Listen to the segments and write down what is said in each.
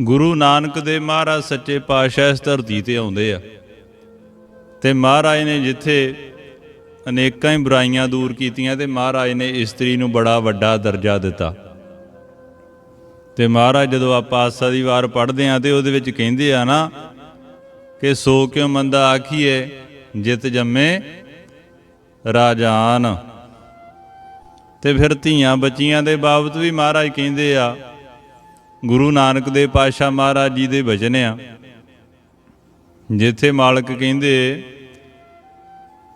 ਗੁਰੂ ਨਾਨਕ ਦੇ ਮਹਾਰਾਜ ਸੱਚੇ ਪਾਤਸ਼ਾਹ ਇਸ ਧਰਤੀ ਤੇ ਆਉਂਦੇ ਆ। ਤੇ ਮਹਾਰਾਜ ਨੇ ਜਿੱਥੇ ਅਨੇਕਾਂ ਹੀ ਬੁਰਾਈਆਂ ਦੂਰ ਕੀਤੀਆਂ ਤੇ ਮਹਾਰਾਜ ਨੇ ਇਸਤਰੀ ਨੂੰ ਬੜਾ ਵੱਡਾ ਦਰਜਾ ਦਿੱਤਾ। ਤੇ ਮਹਾਰਾਜ ਜਦੋਂ ਆਪਾਂ ਆਸਾ ਦੀ ਵਾਰ ਪੜ੍ਹਦੇ ਆ ਤੇ ਉਹਦੇ ਵਿੱਚ ਕਹਿੰਦੇ ਆ ਨਾ ਕਿ ਸੋ ਕਿਉ ਮੰਦਾ ਆਖੀਏ ਜਿਤ ਜੰਮੇ ਰਾਜਾਨ। ਤੇ ਫਿਰ ਧੀਆਂ ਬੱਚੀਆਂ ਦੇ ਬਾਬਤ ਵੀ ਮਹਾਰਾਜ ਕਹਿੰਦੇ ਆ ਗੁਰੂ ਨਾਨਕ ਦੇ ਪਾਤਸ਼ਾਹ ਮਹਾਰਾਜ ਜੀ ਦੇ ਬਚਨ ਆ। ਜਿੱਥੇ ਮਾਲਕ ਕਹਿੰਦੇ,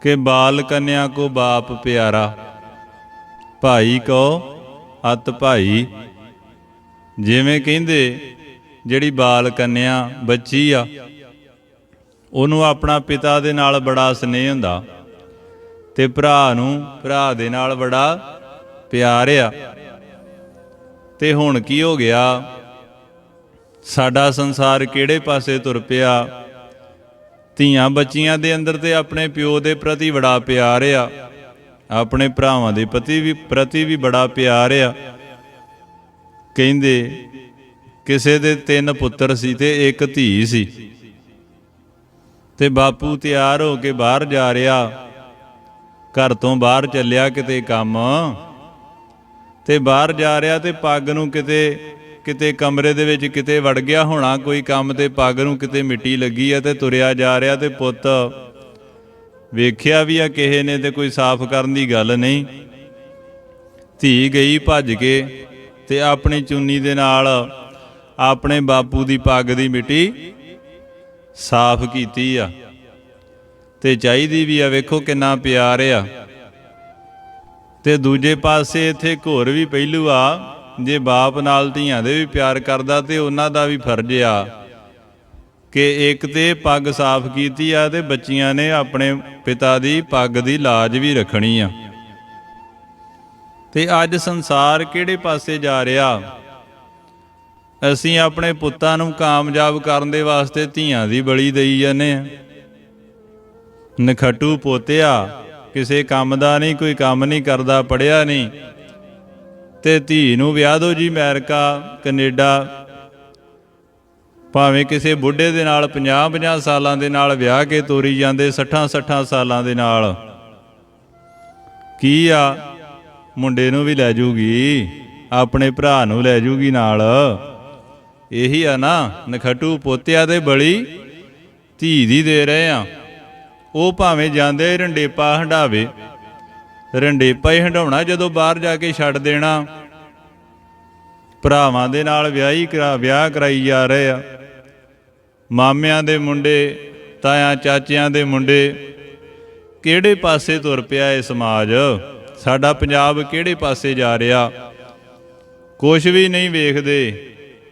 ਕਿ ਬਾਲ ਕੰਨਿਆ ਕੋ ਬਾਪ ਪਿਆਰਾ, ਭਾਈ ਕੋ ਅਤ ਭਾਈ। ਜਿਵੇਂ ਕਹਿੰਦੇ, ਜਿਹੜੀ ਬਾਲ ਕੰਨਿਆ ਬੱਚੀ ਆ, ਉਹਨੂੰ ਆਪਣਾ ਪਿਤਾ ਦੇ ਨਾਲ ਬੜਾ ਸਨੇਹ ਹੁੰਦਾ ਤੇ ਭਰਾ ਨੂੰ ਭਰਾ ਦੇ ਨਾਲ ਬੜਾ ਪਿਆਰ ਆ। ਤੇ ਹੁਣ ਕੀ ਹੋ ਗਿਆ? ਸਾਡਾ ਸੰਸਾਰ ਕਿਹੜੇ ਪਾਸੇ ਤੁਰ ਪਿਆ? ਧੀਆਂ ਬੱਚੀਆਂ ਦੇ ਅੰਦਰ ਤੇ ਆਪਣੇ ਪਿਓ ਦੇ ਪ੍ਰਤੀ ਬੜਾ ਪਿਆਰ ਆ। ਆਪਣੇ ਭਰਾਵਾਂ ਦੇ ਪ੍ਰਤੀ ਵੀ ਪ੍ਰਤੀ ਵੀ ਬੜਾ ਪਿਆਰ ਆ। ਕਹਿੰਦੇ, ਕਿਸੇ ਦੇ ਤਿੰਨ ਪੁੱਤਰ ਸੀ ਤੇ ਇੱਕ ਧੀ ਸੀ। ਤੇ ਬਾਪੂ ਤਿਆਰ ਹੋ ਕੇ ਬਾਹਰ ਜਾ ਰਿਹਾ। ਘਰ ਤੋਂ ਬਾਹਰ ਚੱਲਿਆ ਕਿਤੇ ਕੰਮ। ਤੇ ਬਾਹਰ ਜਾ ਰਿਹਾ ਤੇ ਪੱਗ ਨੂੰ ਕਿਤੇ ਕਿਤੇ ਕਮਰੇ ਦੇ ਵਿੱਚ ਕਿਤੇ ਵੜ ਗਿਆ ਹੋਣਾ, ਕੋਈ ਕੰਮ ਤੇ ਪੱਗ ਨੂੰ ਕਿਤੇ ਮਿੱਟੀ ਲੱਗੀ ਆ ਤੇ ਤੁਰਿਆ ਜਾ ਰਿਹਾ ਤੇ ਪੁੱਤ ਵੇਖਿਆ ਵੀ ਆ ਕਿਸੇ ਨੇ ਤੇ ਕੋਈ ਸਾਫ਼ ਕਰਨ ਦੀ ਗੱਲ ਨਹੀਂ। ਧੀ ਗਈ ਭੱਜ ਕੇ ਤੇ ਆਪਣੀ ਚੁੰਨੀ ਦੇ ਨਾਲ ਆਪਣੇ ਬਾਪੂ ਦੀ ਪੱਗ ਦੀ ਮਿੱਟੀ ਸਾਫ਼ ਕੀਤੀ ਆ। ਤੇ ਚਾਹੀਦੀ ਵੀ ਆ, ਵੇਖੋ ਕਿੰਨਾ ਪਿਆਰ ਆ। ਤੇ ਦੂਜੇ ਪਾਸੇ ਇੱਥੇ ਘੋਰ ਵੀ ਪਹਿਲੂ ਆ। ਜੇ ਬਾਪ ਨਾਲ ਧੀਆਂ ਦੇ ਵੀ ਪਿਆਰ ਕਰਦਾ ਤੇ ਉਹਨਾਂ ਦਾ ਵੀ ਫਰਜ਼ ਆ ਕਿ ਇੱਕ ਤੇ ਪੱਗ ਸਾਫ਼ ਕੀਤੀ ਆ ਤੇ ਬੱਚੀਆਂ ਨੇ ਆਪਣੇ ਪਿਤਾ ਦੀ ਪੱਗ ਦੀ ਲਾਜ ਵੀ ਰੱਖਣੀ ਆ। ਤੇ ਅੱਜ ਸੰਸਾਰ ਕਿਹੜੇ ਪਾਸੇ ਜਾ ਰਿਹਾ? ਅਸੀਂ ਆਪਣੇ ਪੁੱਤਾਂ ਨੂੰ ਕਾਮਯਾਬ ਕਰਨ ਦੇ ਵਾਸਤੇ ਧੀਆਂ ਦੀ ਬਲੀ ਦੇਈ ਜਾਂਦੇ ਆ। ਨਖਟੂ ਪੋਤਿਆ ਕਿਸੇ ਕੰਮ ਦਾ ਨਹੀਂ, ਕੋਈ ਕੰਮ ਨਹੀਂ ਕਰਦਾ ਪੜਿਆ ਨਹੀਂ। ਤੇ ਧੀ ਨੂੰ ਵਿਆਹ ਦਿਓ ਜੀ ਅਮਰੀਕਾ, ਕੈਨੇਡਾ। ਭਾਵੇਂ ਕਿਸੇ ਬੁੱਢੇ ਦੇ ਨਾਲ 50-50 ਸਾਲਾਂ ਦੇ ਨਾਲ ਵਿਆਹ ਕੇ ਤੋਰੀ ਜਾਂਦੇ 60-60 ਸਾਲਾਂ ਦੇ ਨਾਲ। ਕੀ ਆ? ਮੁੰਡੇ ਨੂੰ ਵੀ ਲੈ ਜੂਗੀ, ਆਪਣੇ ਭਰਾ ਨੂੰ ਲੈ ਜੂਗੀ ਨਾਲ। ਇਹੀ ਆ ਨਾ, ਨਖਟੂ ਪੋਤਿਆ ਦੇ ਬਲੀ ਧੀ ਦੀ ਦੇ ਰਹੇ ਆ। ਉਹ ਭਾਵੇਂ ਜਾਂਦੇ ਰੰਡੇਪਾ ਹੰਡਾਵੇ ਰੰਡੇਪਾ ਹੀ ਹੰਡਾਉਣਾ ਜਦੋਂ ਬਾਹਰ ਜਾ ਕੇ ਛੱਡ ਦੇਣਾ। ਭਰਾਵਾਂ ਦੇ ਨਾਲ ਵਿਆਹੀ ਕਰਾ, ਵਿਆਹ ਕਰਾਈ ਜਾ ਰਹੇ ਆ। ਮਾਮਿਆਂ ਦੇ ਮੁੰਡੇ, ਤਾਇਆਂ, ਚਾਚਿਆਂ ਦੇ ਮੁੰਡੇ, ਕਿਹੜੇ ਪਾਸੇ ਤੁਰ ਪਿਆ ਇਹ ਸਮਾਜ? ਸਾਡਾ ਪੰਜਾਬ ਕਿਹੜੇ ਪਾਸੇ ਜਾ ਰਿਹਾ? ਕੁਝ ਵੀ ਨਹੀਂ ਵੇਖਦੇ,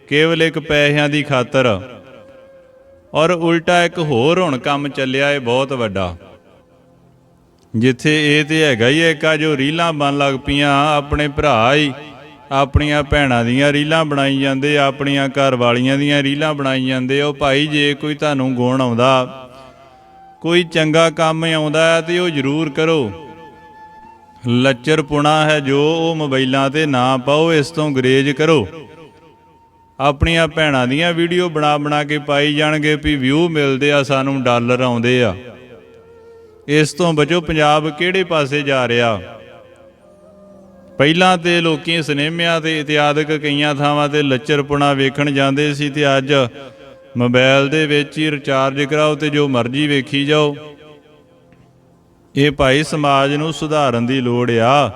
ਕੇਵਲ ਇੱਕ ਪੈਸਿਆਂ ਦੀ ਖਾਤਰ। ਔਰ ਉਲਟਾ ਇੱਕ ਹੋਰ ਹੁਣ ਕੰਮ ਚੱਲਿਆ ਏ ਬਹੁਤ ਵੱਡਾ। ਜਿੱਥੇ ਇਹ ਤੇ ਹੈਗਾ ਹੀ ਇੱਕ ਆ ਜੋ ਰੀਲਾਂ ਬਣ ਲੱਗ ਪੀਆਂ ਆਪਣੇ ਭਰਾ ਹੀ। ਆਪਣੀਆਂ ਭੈਣਾਂ ਦੀਆਂ ਰੀਲਾਂ ਬਣਾਈ ਜਾਂਦੇ, ਆਪਣੀਆਂ ਘਰ ਵਾਲੀਆਂ ਦੀਆਂ ਰੀਲਾਂ ਬਣਾਈ ਜਾਂਦੇ। ਉਹ ਭਾਈ, ਜੇ ਕੋਈ ਤੁਹਾਨੂੰ ਗੁਣ ਆਉਂਦਾ, ਕੋਈ ਚੰਗਾ ਕੰਮ ਆਉਂਦਾ ਹੈ ਤੇ ਉਹ ਜ਼ਰੂਰ ਕਰੋ। ਲੱਚਰਪੁਣਾ ਹੈ ਜੋ ਉਹ ਮੋਬਾਈਲਾਂ ਤੇ ਨਾ ਪਾਓ, ਇਸ ਤੋਂ ਗਰੇਜ ਕਰੋ। ਆਪਣੀਆਂ ਭੈਣਾਂ ਦੀਆਂ ਵੀਡੀਓ ਬਣਾ ਬਣਾ ਕੇ ਪਾਈ ਜਾਣਗੇ ਵੀ ਵਿਊ ਮਿਲਦੇ ਆ, ਸਾਨੂੰ ਡਾਲਰ ਆਉਂਦੇ ਆ। ਇਸ ਤੋਂ ਬਚੋ ਪੰਜਾਬ ਕਿਹੜੇ ਪਾਸੇ ਜਾ ਰਿਹਾ? ਪਹਿਲਾਂ ਤੇ ਲੋਕੀ ਸਿਨੇਮਿਆਂ ਤੇ ਇਤਿਆਦਿਕ ਕਈਆਂ ਥਾਵਾਂ ਤੇ ਲੱਚਰਪੁਣਾ ਵੇਖਣ ਜਾਂਦੇ ਸੀ ਤੇ ਅੱਜ ਮੋਬਾਈਲ ਦੇ ਵਿੱਚ ਹੀ ਰਿਚਾਰਜ ਕਰਾਓ ਤੇ ਜੋ ਮਰਜ਼ੀ ਵੇਖੀ ਜਾਓ। ਇਹ ਭਾਈ ਸਮਾਜ ਨੂੰ ਸੁਧਾਰਨ ਦੀ ਲੋੜ ਆ।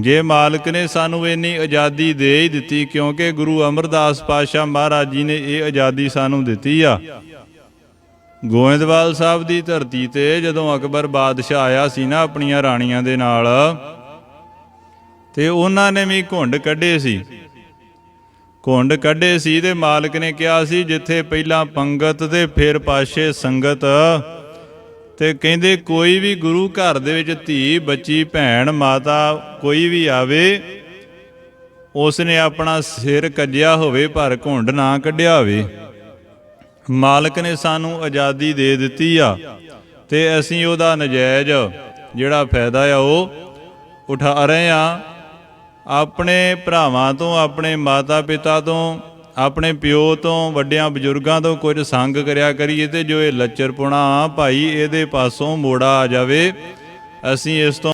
ਜੇ ਮਾਲਕ ਨੇ ਸਾਨੂੰ ਇੰਨੀ ਆਜ਼ਾਦੀ ਦੇ ਹੀ ਦਿੱਤੀ ਕਿਉਂਕਿ ਗੁਰੂ ਅਮਰਦਾਸ ਪਾਤਸ਼ਾਹ ਮਹਾਰਾਜ ਜੀ ਨੇ ਇਹ ਆਜ਼ਾਦੀ ਸਾਨੂੰ ਦਿੱਤੀ ਆ। ਗੋਇੰਦਵਾਲ ਸਾਹਿਬ ਦੀ ਧਰਤੀ ਤੇ ਜਦੋਂ ਅਕਬਰ ਬਾਦਸ਼ਾਹ ਆਇਆ ਸੀ ਨਾ ਆਪਣੀਆਂ ਰਾਣੀਆਂ ਦੇ ਨਾਲ, ਤੇ ਉਹਨਾਂ ਨੇ ਵੀ ਘੁੰਡ ਕੱਢੇ ਸੀ। ਘੁੰਡ ਕੱਢੇ ਸੀ ਤੇ ਮਾਲਕ ਨੇ ਕਿਹਾ ਸੀ, ਜਿੱਥੇ ਪਹਿਲਾਂ ਪੰਗਤ ਤੇ ਫਿਰ ਪਾਸ਼ੇ ਸੰਗਤ, ਤੇ ਕਹਿੰਦੇ ਕੋਈ ਵੀ ਗੁਰੂ ਘਰ ਦੇ ਵਿੱਚ ਧੀ, ਬੱਚੀ, ਭੈਣ, ਮਾਤਾ ਕੋਈ ਵੀ ਆਵੇ ਉਸ ਨੇ ਆਪਣਾ ਸਿਰ ਕੱਜਿਆ ਹੋਵੇ, ਪਰ ਘੁੰਡ ਨਾ ਕੱਢਿਆ ਹੋਵੇ। ਮਾਲਕ ਨੇ ਸਾਨੂੰ ਆਜ਼ਾਦੀ ਦੇ ਦਿੱਤੀ ਆ ਤੇ ਅਸੀਂ ਉਹਦਾ ਨਜਾਇਜ਼ ਜਿਹੜਾ ਫਾਇਦਾ ਆ ਉਹ ਉਠਾ ਰਹੇ ਆ। ਆਪਣੇ ਭਰਾਵਾਂ ਤੋਂ, ਆਪਣੇ ਮਾਤਾ ਪਿਤਾ ਤੋਂ, ਆਪਣੇ ਪਿਓ ਤੋਂ, ਵੱਡਿਆਂ ਬਜ਼ੁਰਗਾਂ ਤੋਂ ਕੁਝ ਸੰਗ ਕਰਿਆ ਕਰੀਏ ਤੇ ਜੋ ਇਹ ਲੱਚਰਪੁਣਾ ਭਾਈ ਇਹਦੇ ਪਾਸੋਂ ਮੋੜਾ ਆ ਜਾਵੇ, ਅਸੀਂ ਇਸ ਤੋਂ